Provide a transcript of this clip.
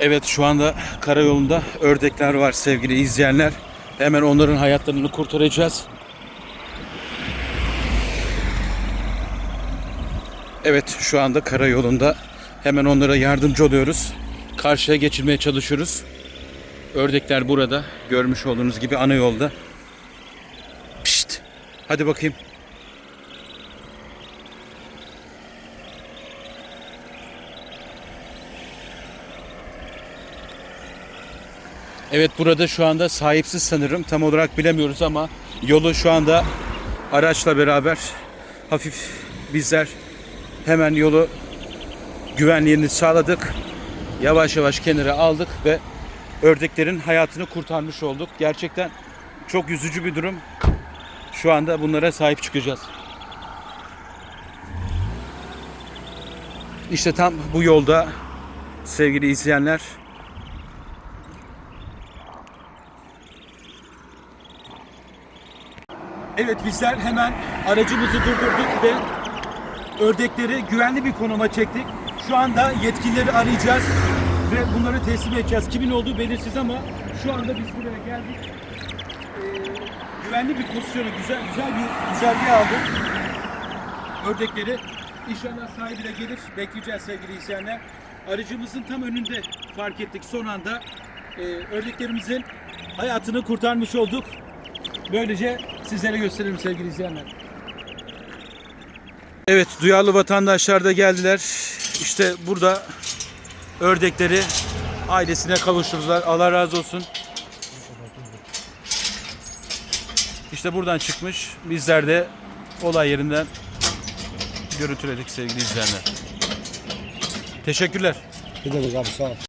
Evet şu anda karayolunda ördekler var sevgili izleyenler. Hemen onların hayatlarını kurtaracağız. Evet şu anda karayolunda hemen onlara yardımcı oluyoruz. Karşıya geçirmeye çalışıyoruz. Ördekler burada. Görmüş olduğunuz gibi ana yolda. Pişt. Hadi bakayım. Evet burada şu anda sahipsiz sanırım. Tam olarak bilemiyoruz ama yolu şu anda araçla beraber hafif bizler hemen yolu güvenliğini sağladık. Yavaş yavaş kenara aldık ve ördeklerin hayatını kurtarmış olduk. Gerçekten çok üzücü bir durum. Şu anda bunlara sahip çıkacağız. İşte tam bu yolda sevgili izleyenler Evet bizler hemen aracımızı durdurduk ve ördekleri güvenli bir konuma çektik. Şu anda yetkilileri arayacağız ve bunları teslim edeceğiz. Kimin olduğu belirsiz ama şu anda biz buraya geldik. Ee, güvenli bir pozisyona, güzel güzel bir güzergah aldık. Ördekleri inşallah sahibi de gelir. Bekleyeceğiz sevgili izleyenler. Aracımızın tam önünde fark ettik. Son anda e, ördeklerimizin hayatını kurtarmış olduk. Böylece sizlere gösterelim sevgili izleyenler. Evet duyarlı vatandaşlar da geldiler. İşte burada ördekleri ailesine kavuşturdular. Allah razı olsun. İşte buradan çıkmış. Bizler de olay yerinden görüntüledik sevgili izleyenler. Teşekkürler. Ne demek abi sağ ol.